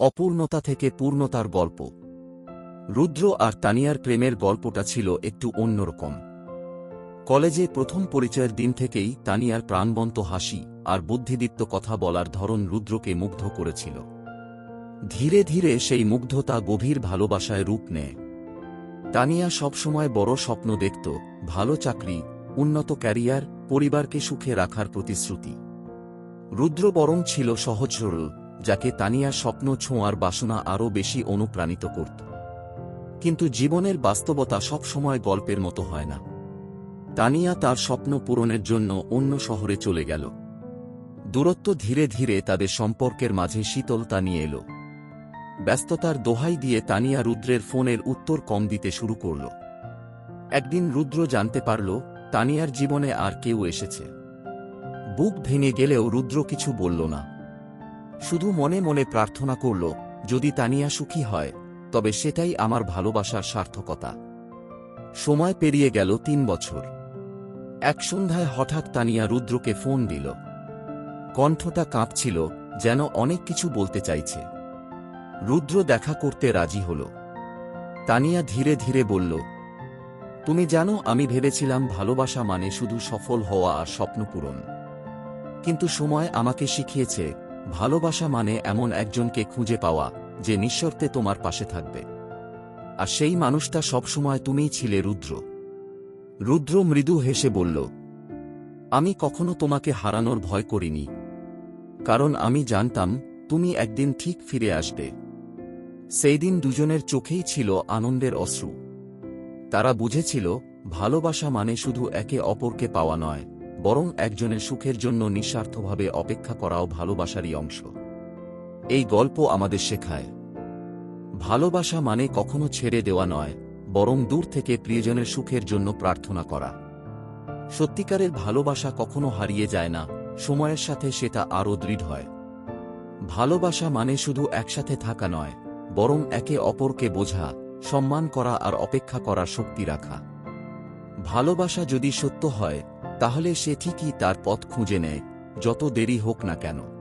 অপূর্ণতা থেকে পূর্ণতার গল্প। রুদ্র আর তানিয়ার প্রেমের গল্পটা ছিল একটু অন্যরকম। কলেজে প্রথম পরিচয়ের দিন থেকেই তানিয়ার প্রাণবন্ত হাসি আর বুদ্ধিদীপ্ত কথা বলার ধরন রুদ্রকে মুগ্ধ করেছিল। ধীরে ধীরে সেই মুগ্ধতা গভীর ভালোবাসায় রূপ নেয়। তানিয়া সবসময় বড় স্বপ্ন দেখত, ভালো চাকরি, উন্নত ক্যারিয়ার, পরিবারকে সুখে রাখার প্রতিশ্রুতি। রুদ্র বরং ছিল সহজ সরল যাকে তানিয়ার স্বপ্ন ছোঁয়ার বাসনা আরও বেশি অনুপ্রাণিত করত। কিন্তু জীবনের বাস্তবতা সবসময় গল্পের মতো হয় না। তানিয়া তার স্বপ্ন পূরণের জন্য অন্য শহরে চলে গেল। দূরত্ব ধীরে ধীরে তাদের সম্পর্কের মাঝে শীতলতা নিয়ে এলো। ব্যস্ততার দোহাই দিয়ে তানিয়া রুদ্রের ফোনের উত্তর কম দিতে শুরু করল। একদিন রুদ্র জানতে পারল, তানিয়ার জীবনে আর কেউ এসেছে। বুক ভেঙে গেলেও রুদ্র কিছু বলল না। শুধু মনে মনে প্রার্থনা করল, যদি তানিয়া সুখী হয়, তবে সেটাই আমার ভালোবাসার সার্থকতা। সময় পেরিয়ে গেল তিন বছর। এক সন্ধ্যায় হঠাৎ তানিয়া রুদ্রকে ফোন দিল। কণ্ঠটা কাঁপছিল, যেন অনেক কিছু বলতে চাইছে। রুদ্র দেখা করতে রাজি হল। তানিয়া ধীরে ধীরে বলল, তুমি জানো, আমি ভেবেছিলাম ভালোবাসা মানে শুধু সফল হওয়া আর স্বপ্ন পূরণ। কিন্তু সময় আমাকে শিখিয়েছে ভালোবাসা মানে এমন একজনকে খুঁজে পাওয়া, যে নিঃশর্তে তোমার পাশে থাকবে। আর সেই মানুষটা সবসময় তুমিই ছিলে রুদ্র। রুদ্র মৃদু হেসে বলল, আমি কখনো তোমাকে হারানোর ভয় করিনি। কারণ আমি জানতাম, তুমি একদিন ঠিক ফিরে আসবে। সেই দিন দুজনের চোখেই ছিল আনন্দের অশ্রু। তারা বুঝেছিল, ভালোবাসা মানে শুধু একে অপরকে পাওয়া নয়। বরং একজনের সুখের জন্য নিঃস্বার্থভাবে অপেক্ষা করাও ভালোবাসারই অংশ। এই গল্প আমাদের শেখায়। ভালোবাসা মানে কখনো ছেড়ে দেওয়া নয়, বরং দূর থেকে প্রিয়জনের সুখের জন্য প্রার্থনা করা। সত্যিকারের ভালোবাসা কখনো হারিয়ে যায় না, সময়ের সাথে সেটা আরও দৃঢ় হয়। ভালোবাসা মানে শুধু একসাথে থাকা নয়, বরং একে অপরকে বোঝা, সম্মান করা আর অপেক্ষা করার শক্তি রাখা। ভালোবাসা যদি সত্য হয় তাহলে সে ঠিকই তার পথ খুঁজে নেয় যত দেরি হোক না কেন।